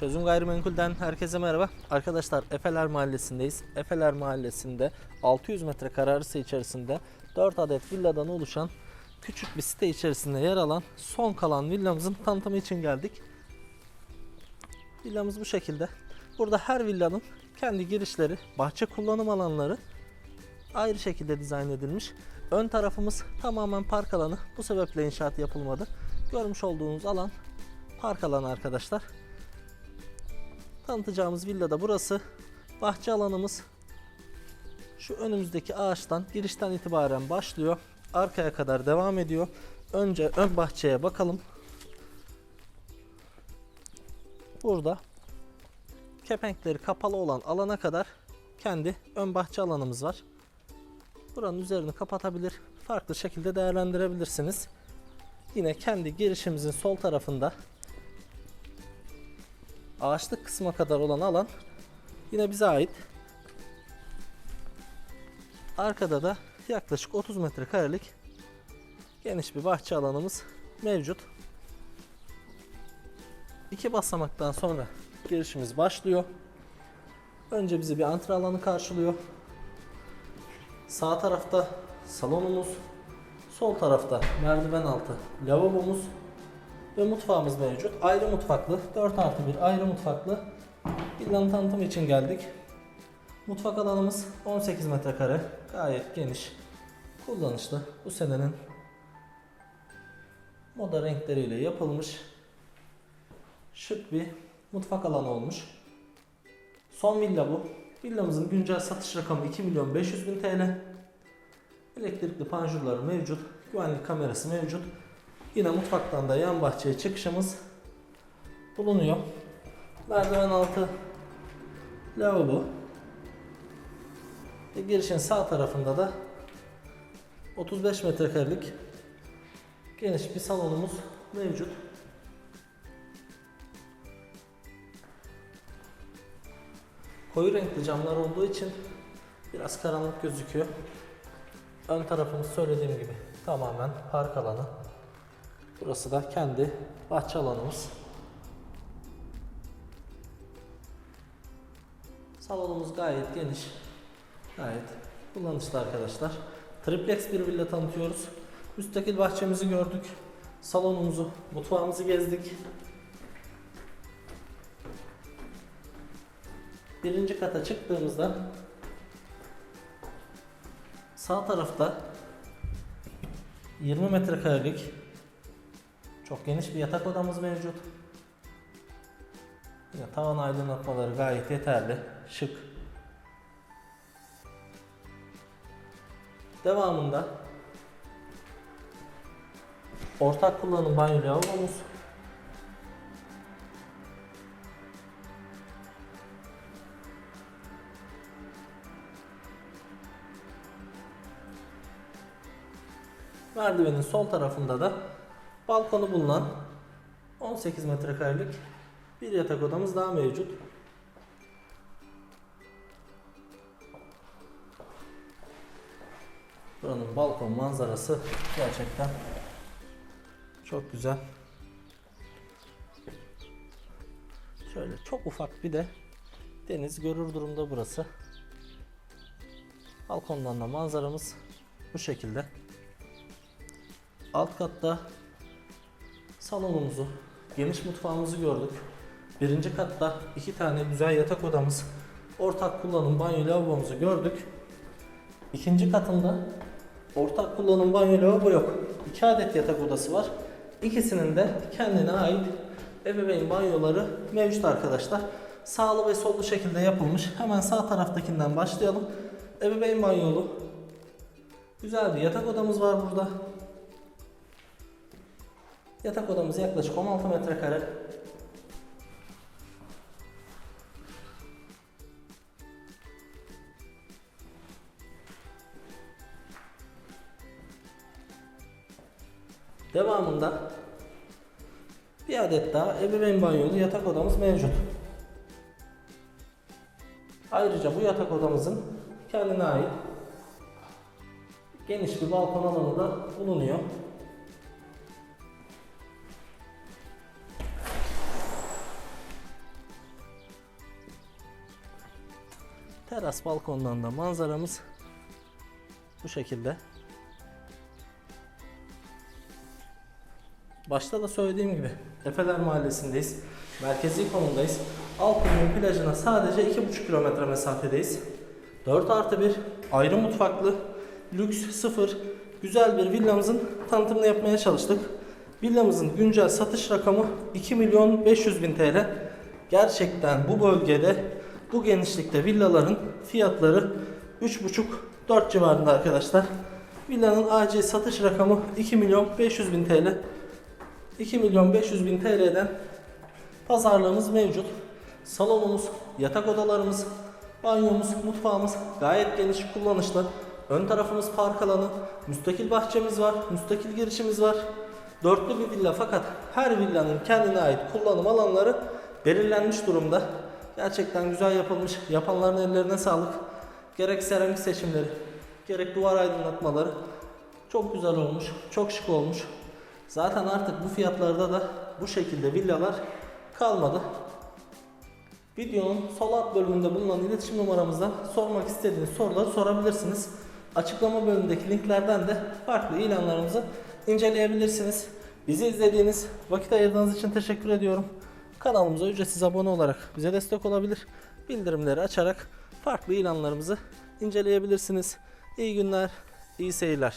Çözüm Gayrimenkul'den herkese merhaba. Arkadaşlar Efeler Mahallesi'ndeyiz. Efeler Mahallesi'nde 600 metrekare arası içerisinde 4 adet villadan oluşan küçük bir site içerisinde yer alan son kalan villamızın tanıtımı için geldik. Villamız bu şekilde. Burada her villanın kendi girişleri, bahçe kullanım alanları ayrı şekilde dizayn edilmiş. Ön tarafımız tamamen park alanı. Bu sebeple inşaat yapılmadı. Görmüş olduğunuz alan park alanı arkadaşlar. Tanıtacağımız villa da burası. Bahçe alanımız şu önümüzdeki ağaçtan girişten itibaren başlıyor. Arkaya kadar devam ediyor. Önce ön bahçeye bakalım. Burada kepenkleri kapalı olan alana kadar kendi ön bahçe alanımız var. Buranın üzerini kapatabilir, farklı şekilde değerlendirebilirsiniz. Yine kendi girişimizin sol tarafında ağaçlık kısma kadar olan alan yine bize ait. Arkada da yaklaşık 30 metrekarelik geniş bir bahçe alanımız mevcut. İki basamaktan sonra girişimiz başlıyor. Önce bizi bir antre alanı karşılıyor. Sağ tarafta salonumuz, sol tarafta merdiven altı lavabomuz ve mutfağımız mevcut. Ayrı mutfaklı, 4 artı 1 ayrı mutfaklı villanın tanıtımı için geldik. Mutfak alanımız 18 metrekare, gayet geniş, kullanışlı. Bu senenin moda renkleriyle yapılmış şık bir mutfak alanı olmuş. Son villa bu. Villamızın güncel satış rakamı 2 milyon 500 bin TL. Elektrikli panjurları mevcut. Güvenlik kamerası mevcut. Yine mutfaktan da yan bahçeye çıkışımız bulunuyor. Merdiven altı lavabo. Ve girişin sağ tarafında da 35 metrekarelik geniş bir salonumuz mevcut. Koyu renkli camlar olduğu için biraz karanlık gözüküyor. Ön tarafımız söylediğim gibi tamamen park alanı. Burası da kendi bahçe alanımız. Salonumuz gayet geniş. Gayet kullanışlı arkadaşlar. Triplex bir villa tanıtıyoruz. Müstakil bahçemizi gördük. Salonumuzu, mutfağımızı gezdik. Birinci kata çıktığımızda sağ tarafta 20 metrekarelik çok geniş bir yatak odamız mevcut. Yine tavan aydınlatmaları gayet yeterli, şık. Devamında ortak kullanım banyo lavabomuz. Merdivenin sol tarafında da balkonu bulunan 18 metrekarelik bir yatak odamız daha mevcut. Buranın balkon manzarası gerçekten çok güzel. Şöyle çok ufak bir de deniz görür durumda burası. Balkondan da manzaramız bu şekilde. Alt katta salonumuzu, geniş mutfağımızı gördük. Birinci katta iki tane güzel yatak odamız, ortak kullanım banyo lavabomuzu gördük. İkinci katında ortak kullanım banyo lavabo yok. İki adet yatak odası var. İkisinin de kendine ait ebeveyn banyoları mevcut arkadaşlar. Sağlı ve sollu şekilde yapılmış. Hemen sağ taraftakinden başlayalım. Ebeveyn banyolu. Güzel bir yatak odamız var burada. Yatak odamız yaklaşık 16 metrekare. Devamında bir adet daha ebeveyn banyolu yatak odamız mevcut. Ayrıca bu yatak odamızın kendine ait geniş bir balkon alanı da bulunuyor. Teras balkondan da manzaramız bu şekilde. Başta da söylediğim gibi Efeler Mahallesi'ndeyiz. Merkezi konumdayız. Alkımın plajına sadece 2,5 kilometre mesafedeyiz. 4 artı 1 ayrı mutfaklı, lüks, sıfır, güzel bir villamızın tanıtımını yapmaya çalıştık. Villamızın güncel satış rakamı 2 milyon 500 bin TL. Gerçekten bu bölgede bu genişlikte villaların fiyatları 3,5-4 civarında arkadaşlar. Villanın acil satış rakamı 2 milyon 500 bin TL. 2 milyon 500 bin TL'den pazarlığımız mevcut. Salonumuz, yatak odalarımız, banyomuz, mutfağımız gayet geniş kullanışlı. Ön tarafımız park alanı, müstakil bahçemiz var, müstakil girişimiz var. Dörtlü bir villa fakat her villanın kendine ait kullanım alanları belirlenmiş durumda. Gerçekten güzel yapılmış. Yapanların ellerine sağlık. Gerek seramik seçimleri, gerek duvar aydınlatmaları çok güzel olmuş, çok şık olmuş. Zaten artık bu fiyatlarda da bu şekilde villalar kalmadı. Videonun sol alt bölümünde bulunan iletişim numaramızdan sormak istediğiniz soruları sorabilirsiniz. Açıklama bölümündeki linklerden de farklı ilanlarımızı inceleyebilirsiniz. Bizi izlediğiniz, vakit ayırdığınız için teşekkür ediyorum. Kanalımıza ücretsiz abone olarak bize destek olabilir. Bildirimleri açarak farklı ilanlarımızı inceleyebilirsiniz. İyi günler, iyi seyirler.